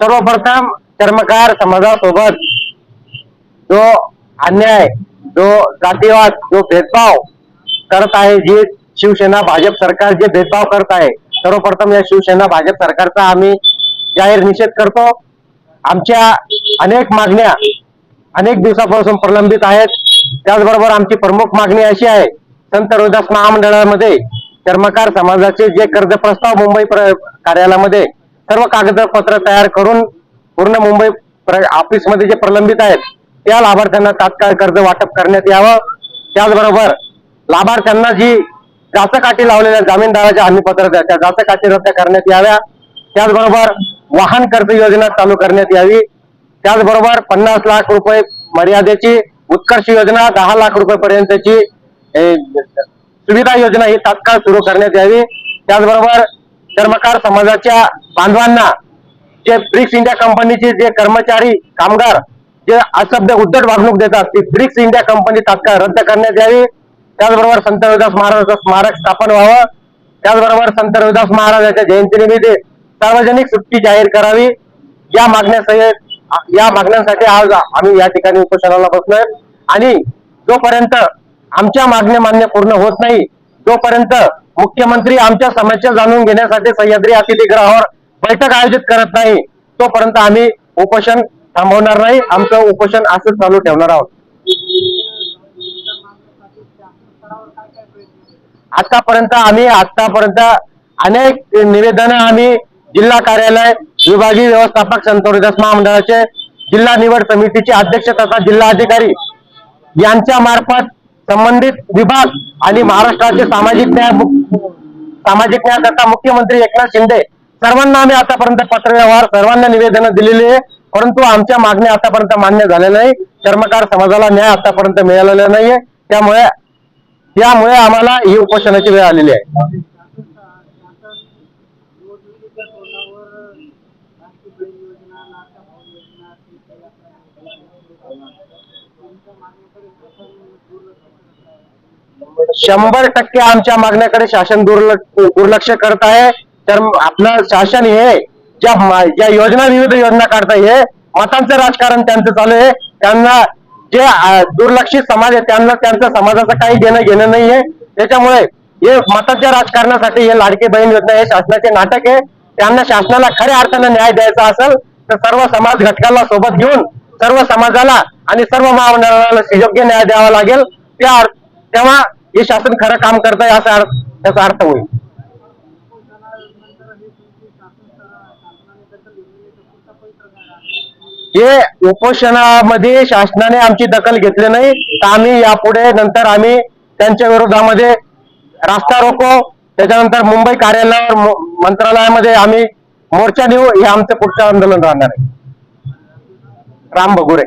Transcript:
सर्वप्रथम चर्मकार समाजासोबत जो अन्याय जो जातीवाद जो भेदभाव करत आहे जी शिवसेना भाजप सरकार जे भेदभाव करत आहे सर्वप्रथम या शिवसेना भाजप सरकारचा आम्ही जाहीर निषेध करतो. आमच्या अनेक मागण्या अनेक दिवसापासून प्रलंबित आहेत. त्याचबरोबर आमची प्रमुख मागणी अशी आहे संत रोहिदास महामंडळामध्ये चर्मकार समाजाचे जे कर्ज प्रस्ताव मुंबई प्र- कार्यालयामध्ये सर्व कागदपत्र तयार करून पूर्ण मुंबई ऑफिसमध्ये जे प्रलंबित आहेत त्या लाभार्थ्यांना तात्काळ कर्ज वाटप करण्यात यावं. त्याचबरोबर लाभार्थ्यांना जी जाचकाठी लावलेल्या जामीनदाराच्या हमीपत्र त्या जाचकाठी रद्द करण्यात याव्या. त्याचबरोबर वाहन कर्ज योजना चालू करण्यात यावी. त्याचबरोबर पन्नास लाख रुपये मर्यादेची उत्कर्ष योजना दहा लाख रुपये पर्यंतची सुविधा योजना ही तात्काळ सुरू करण्यात यावी. त्याचबरोबर कर्मकार समाजाच्या बांधवांना जे ब्रिक्स इंडिया कंपनीचे जे कर्मचारी कामगार जे असभ्य उद्धट वागणूक देतात ती ब्रिक्स इंडिया कंपनी तात्काळ रद्द करण्यात यावी. त्याचबरोबर संत रविदास महाराजांचं स्मारक स्थापन व्हावं. त्याचबरोबर संत रविदास महाराजांच्या जयंतीनिमित्त सार्वजनिक सुट्टी जाहीर करावी. या मागण्यासहित या मागण्यांसाठी आज आम्ही या ठिकाणी उपोषणाला बसलोय. आणि जोपर्यंत आमच्या मागण्या मान्य पूर्ण होत नाही जोपर्यंत मुख्यमंत्री आमच्या समस्या जाणून घेण्यासाठी सह्याद्री अतिथीगृहावर बैठक आयोजित करत नाही. तोपर्यंत आम्ही उपोषण थांबवणार नाही. आमचं उपोषण असंच चालू ठेवणार आहोत. आतापर्यंत आम्ही आतापर्यंत अनेक निवेदन आम्ही जिल्हा कार्यालय विभागीय व्यवस्थापक संत रोहिदास महामंडळाचे जिल्हा निवड समितीचे अध्यक्ष तथा जिल्हा अधिकारी यांच्या मार्फत संबंधित विभाग आणि महाराष्ट्राचे सामाजिक न्याय सामाजिक न्याय तथा मुख्यमंत्री एकनाथ शिंदे सर्वांना आम्ही आतापर्यंत पत्रव्यवहार सर्वांना निवेदन दिलेली आहे परंतु आमच्या मागण्या आतापर्यंत मान्य झाल्या नाही. कर्मकार समाजाला न्याय आतापर्यंत मिळालेला नाहीये. त्यामुळे त्यामुळे आम्हाला ही उपोषणाची वेळ आलेली आहे. शंभर टक्के आमच्या मागण्याकडे शासन दुर्लक्ष दुर्लक्ष करत आहे. तर आपलं शासन हे ज्या ज्या योजना विविध योजना काढत हे मतांचं राजकारण त्यांचं चालू आहे. त्यांना जे दुर्लक्षित समाज आहे त्यांना त्यांच्या समाजाचं काही घेणं घेणं नाहीये त्याच्यामुळे हे मताच्या राजकारणासाठी हे लाडके बहीण योजना हे शासनाचे नाटक आहे. त्यांना शासनाला खऱ्या अर्थानं न्याय द्यायचा असेल तर सर्व समाज घटकाला सोबत घेऊन सर्व समाजाला आणि सर्व महामंडळाला योग्य न्याय द्यावा लागेल. त्या अर्थ- तेव्हा हे शासन खरं काम करत आहे असा त्याचा अर्थ होईल. हे उपोषणामध्ये शासनाने आमची दखल घेतली नाही. तर आम्ही यापुढे नंतर आम्ही त्यांच्या विरोधामध्ये रास्ता रोको. त्याच्यानंतर मुंबई कार्यालयावर मंत्रालयामध्ये आम्ही मोर्चा देऊ हे आमचं पुढचं आंदोलन राहणार आहे. राम भगुरे.